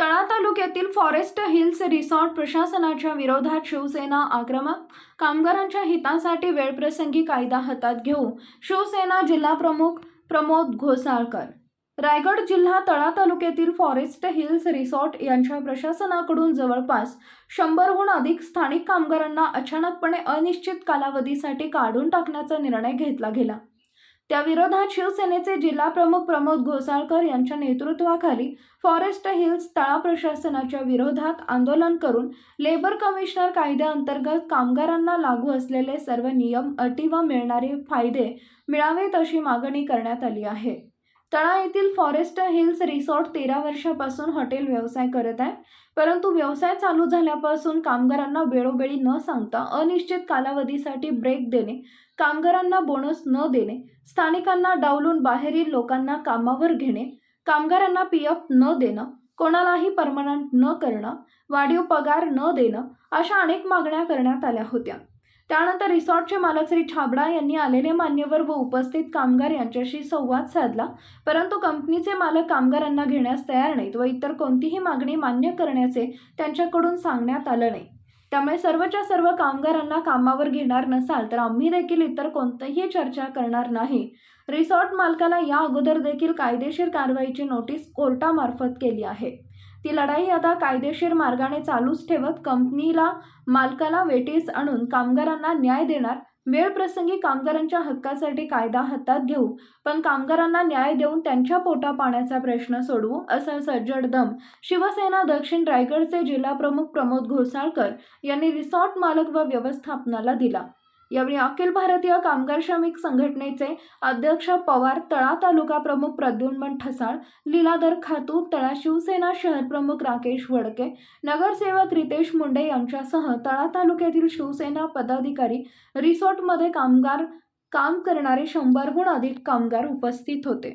तळा तालुक्यातील forest hills resort प्रशासनाच्या विरोधात शिवसेना आक्रमक. कामगारांच्या हितासाठी वेळप्रसंगी कायदा हातात घेऊ शिवसेना जिल्हाप्रमुख प्रमोद घोसाळकर. रायगड जिल्हा तळा तालुक्यातील फॉरेस्ट हिल्स रिसॉर्ट यांच्या प्रशासनाकडून जवळपास शंभरहून अधिक स्थानिक कामगारांना अचानकपणे अनिश्चित कालावधीसाठी काढून टाकण्याचा निर्णय घेतला गेला. त्याविरोधात शिवसेनेचे जिल्हा प्रमुख प्रमोद घोसाळकर यांच्या नेतृत्वाखाली फॉरेस्ट हिल्स तळा प्रशासनाच्या विरोधात आंदोलन करून लेबर कमिशनर कायद्याअंतर्गत कामगारांना लागू असलेले सर्व नियम अटी व मिळणारे फायदे मिळावेत अशी मागणी करण्यात आली आहे. तळा येथील फॉरेस्ट हिल्स रिसॉर्ट तेरा वर्षापासून हॉटेल व्यवसाय करत आहे. परंतु व्यवसाय चालू झाल्यापासून कामगारांना वेळोवेळी न सांगता अनिश्चित कालावधीसाठी ब्रेक देणे कामगारांना बोनस न देणे स्थानिकांना डावलून बाहेरील लोकांना कामावर घेणे कामगारांना पी एफ न देणं कोणालाही परमनंट न करणं वाढीव पगार न देणं अशा अनेक मागण्या करण्यात आल्या होत्या. त्यानंतर रिसॉर्टचे मालक श्री छाबडा यांनी आलेले मान्यवर व उपस्थित कामगार यांच्याशी संवाद साधला. परंतु कंपनीचे मालक कामगारांना घेण्यास तयार नाहीत व इतर कोणतीही मागणी मान्य करण्याचे त्यांच्याकडून सांगण्यात आलं नाही. त्यामुळे सर्वच्या सर्व कामगारांना कामावर घेणार नसाल तर आम्ही देखील इतर कोणतीही चर्चा करणार नाही. रिसॉर्ट मालकाला या अगोदर देखील कायदेशीर कारवाईची नोटीस कोर्टामार्फत केली आहे. ती लढाई आता कायदेशीर मार्गाने चालूच ठेवत कंपनीला मालकाला वेटीस आणून कामगारांना न्याय देणार. वेळ प्रसंगी कामगारांच्या हक्कासाठी कायदा हातात घेऊ पण कामगारांना न्याय देऊन त्यांच्या पोटा पाण्याचा प्रश्न सोडवू असा सज्जड दम शिवसेना दक्षिण रायगडचे जिल्हाप्रमुख प्रमोद घोसाळकर यांनी रिसॉर्ट मालक व व्यवस्थापनाला दिला. यावेळी अखिल भारतीय कामगार श्रमिक संघटनेचे अध्यक्ष पवार तळा तालुका प्रमुख प्रद्युम्न ठसाळ लीलाधर खातू तळा शिवसेना शहर प्रमुख राकेश वडके नगरसेवक रितेश मुंडे यांच्यासह तळा तालुक्यातील शिवसेना पदाधिकारी रिसॉर्टमध्ये कामगार काम करणारे शंभरहून अधिक कामगार उपस्थित होते.